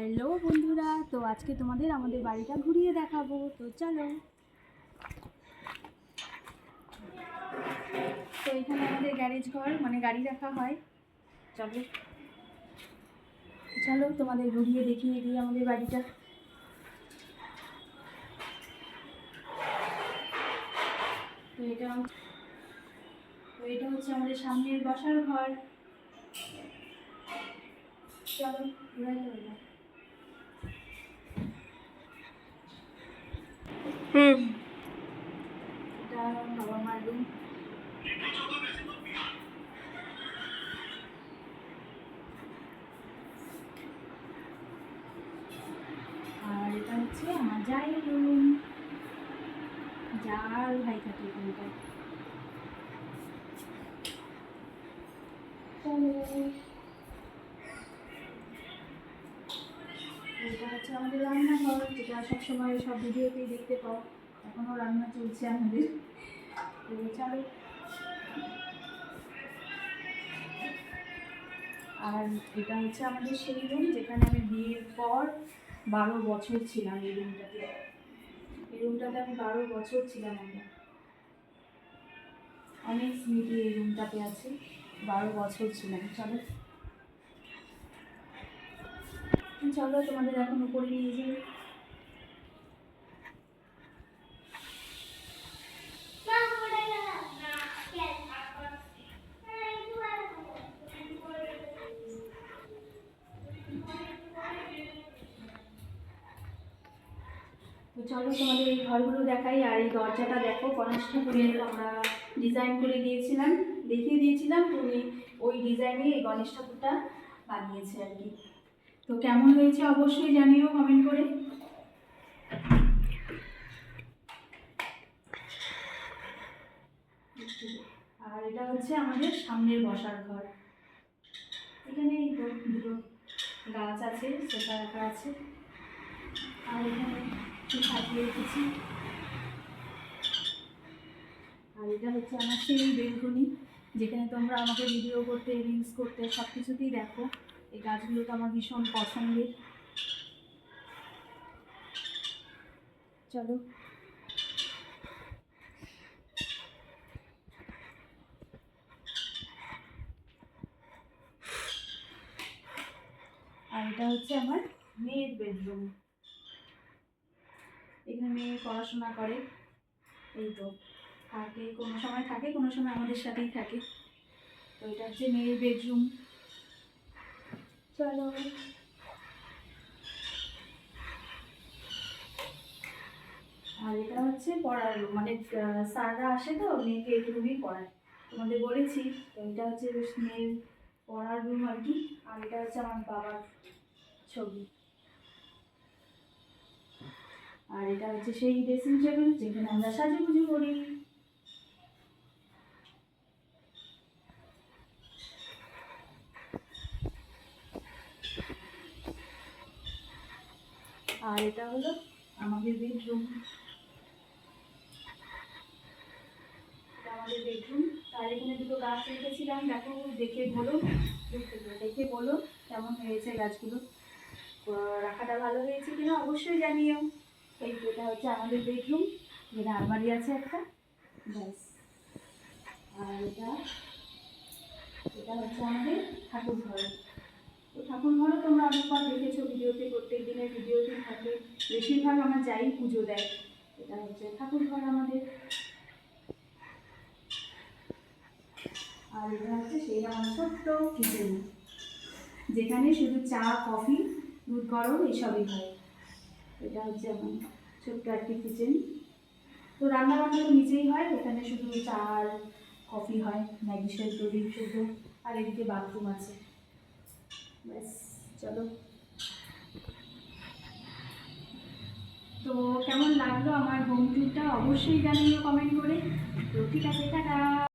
Hello বন্ধুরা, তো আজকে তোমাদের আমাদের বাড়িটা ঘুরিয়ে দেখাবো। তো চলো। তো এখানে আমাদের গ্যারেজ ঘর মানে গাড়ি রাখা হয়। চলো। চলো, তোমাদের ঘুরিয়ে দেখিয়ে দিই আমাদের বাড়িটা। তো এটা তো এটা হচ্ছে আমাদের সামনের বসার ঘর। চলো ঘুরে যাবে হুম। এটা বাবা মার আর এটা হচ্ছে আমার যাই যার ভাই থাকে এখানটায় চলো এটা হচ্ছে আমাদের রান্নাঘর, যেটা সবসময় সব ভিডিওতেই দেখতে পাও, এখনও রান্না চলছে আমাদের। তো চলো। আর এটা হচ্ছে আমাদের সেই রুম যেখানে আমি বিয়ের পর বারো বছর ছিলাম এই রুমটাতে এই রুমটাতে আমি বারো বছর ছিলাম আমরা। অনেক স্মৃতি এই রুমটাতে আছে, বারো বছর ছিলাম, চলো। চলো, তোমাদের এখন উপরে নিয়ে যাই। চলো, তোমাদের এই ঘরগুলো দেখাই, আর এই দরজাটা দেখো গণেশ ঠাকুরের আমরা ডিজাইন করে দিয়েছিলাম, দেখিয়ে দিয়েছিলাম তুমি ওই ডিজাইনে এই গণেশ ঠাকুরটা বানিয়েছে আর কি। তো কেমন হয়েছে অবশ্যই জানিও কমেন্ট করে। আর এটা হচ্ছে আমাদের সামনের বসার ঘর। এখানে দুটো গাছ আছে সোফা রাখা আছে। আর এখানে একটু সাজিয়ে রেখেছি। আর এটা হচ্ছে আমার সেই বেলকনি, যেখানে তোমরা আমাকে ভিডিও করতে রিলস করতে সব কিছুতেই দেখো। এই গাছগুলো তো আমার ভীষণ পছন্দের। চলো। আর এটা হচ্ছে আমার মেয়ের বেডরুম এখানে মেয়ে পড়াশোনা করে। এই তো। থাকে, কোনো সময় থাকে, কোনো সময় আমাদের সাথেই থাকে। তো এটা হচ্ছে মেয়ের বেডরুম চলো আর এটা হচ্ছে পড়ার মানে স্যাররা আসে তো, মেয়েকে এই রুমেই পড়ায়। তোমাদের বলেছি, তো এটা হচ্ছে মেয়ের পড়ার রুম আর কি, আর এটা হচ্ছে আমার বাবার ছবি। আর এটা হচ্ছে সেই ড্রেসিং টেবিল যেখানে আমরা সাজুগুজু করি। আর এটা হলো আমাদের বেডরুম আমাদের বেডরুম আর এখানে দুটো গাছ রেখেছিলাম। দেখো, দেখে বলো দেখে বলো কেমন হয়েছে গাছগুলো। রাখাটা ভালো হয়েছে কিনা অবশ্যই জানিও। এই এটা হচ্ছে আমাদের বেডরুম যেখানে আলমারি আছে একটা। ব্যাস। আর এটা এটা হচ্ছে আমাদের ঠাকুর ঘর তো ঠাকুর ঘরও তোমরা অনেকবার দেখেছ, ভিডিওতে প্রত্যেক দিনের ভিডিওতে থাকে। বেশিরভাগ আমার যাই পুজো দেয়। এটা হচ্ছে ঠাকুর ঘর আমাদের। আর এটা হচ্ছে সেই আমার ছোট্ট কিচেন, যেখানে শুধু চা, কফি, দুধ গরম এসবই হয়। এটা হচ্ছে আমার ছোট্ট একটি কিচেন। তো রান্না বান্না তো নিচেই হয়, এখানে শুধু চা আর কফি হয়, ম্যাগি সেদ্ধ ডিম সেদ্ধ আর এদিকে বাথরুম আছে। ব্যাস, চলো। তো কেমন লাগল আমার হোম ট্যুরটা অবশ্যই জানিও কমেন্ট করে। তো ঠিক আছে, টাটা।